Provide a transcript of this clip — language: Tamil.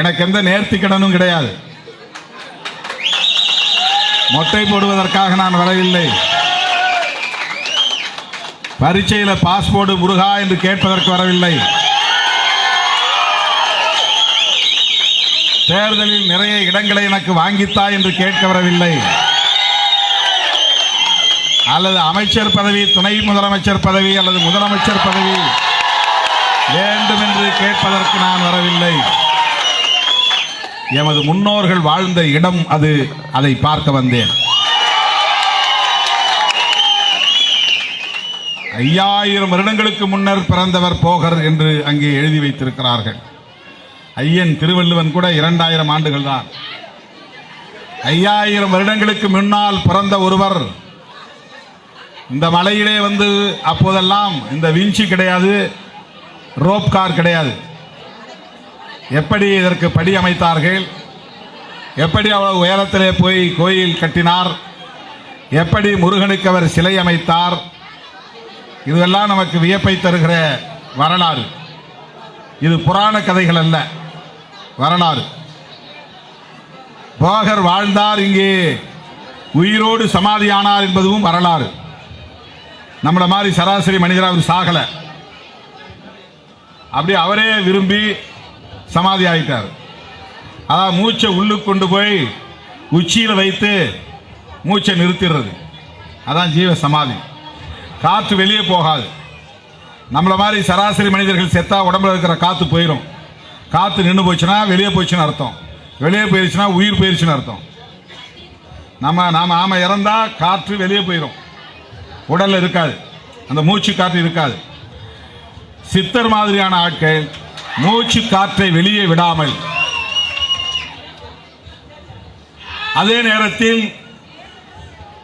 எனக்கு எந்த நேர்த்தி கடனும் கிடையாது. மொட்டை போடுவதற்காக நான் வரவில்லை. பரீட்சையில் பாஸ்போர்ட் முருகா என்று கேட்பதற்கு வரவில்லை. தேர்தலில் நிறைய இடங்களை எனக்கு வாங்கித்தா என்று கேட்க வரவில்லை. அல்லது அமைச்சர் பதவி துணை முதலமைச்சர் பதவி அல்லது முதலமைச்சர் பதவி வேண்டும் என்று கேட்பதற்கு நான் வரவில்லை. எமது முன்னோர்கள் வாழ்ந்த இடம் அது. அதை பார்க்க வந்தேன். ஐயாயிரம் வருடங்களுக்கு முன்னர் பிறந்தவர் போகர் என்று அங்கே எழுதி வைத்திருக்கிறார்கள். ஐயன் திருவள்ளுவன் கூட இரண்டாயிரம் ஆண்டுகள் தான். ஐயாயிரம் வருடங்களுக்கு முன்னால் பிறந்த ஒருவர். இந்த மலையிலே வந்து அப்போதெல்லாம் இந்த வீழ்ச்சி கிடையாது. ரோப் கார் கிடையாது. எப்படி இதற்கு படி அமைத்தார்கள்? எப்படி அவ்வளவு உயரத்திலே போய் கோயில் கட்டினார்? எப்படி முருகனுக்கு அவர் சிலை அமைத்தார்? இதுவெல்லாம் நமக்கு வியப்பை தருகிற வரலாறு. இது புராண கதைகள் அல்ல வரலாறு. போகர் வாழ்ந்தார் இங்கே. உயிரோடு சமாதியானார் என்பதும் வரலாறு. நம்மளை மாதிரி சராசரி மனிதர் அவர் சாகலை. அப்படி அவரே விரும்பி சமாதி ஆகிட்டார் அதான் மூச்சை உள்ளுக்கு கொண்டு போய் உச்சியில் வைத்து மூச்சை நிறுத்திடுறது. அதான் ஜீவ சமாதி. காற்று வெளியே போகாது. நம்மளை மாதிரி சராசரி மனிதர்கள் செத்தா உடம்புல இருக்கிற காற்று போயிடும் காற்று நின்று போச்சுன்னா வெளியே போச்சுன்னு அர்த்தம். வெளியே போயிடுச்சுன்னா உயிர் போயிடுச்சுன்னு அர்த்தம். நம்ம நாம ஆம இறந்தால் காற்று வெளியே போயிடும் உடலில் இருக்காது. அந்த மூச்சு காற்று இருக்காது. சித்தர் மாதிரியான ஆட்கள் மூச்சு காற்றை வெளியே விடாமல். அதே நேரத்தில்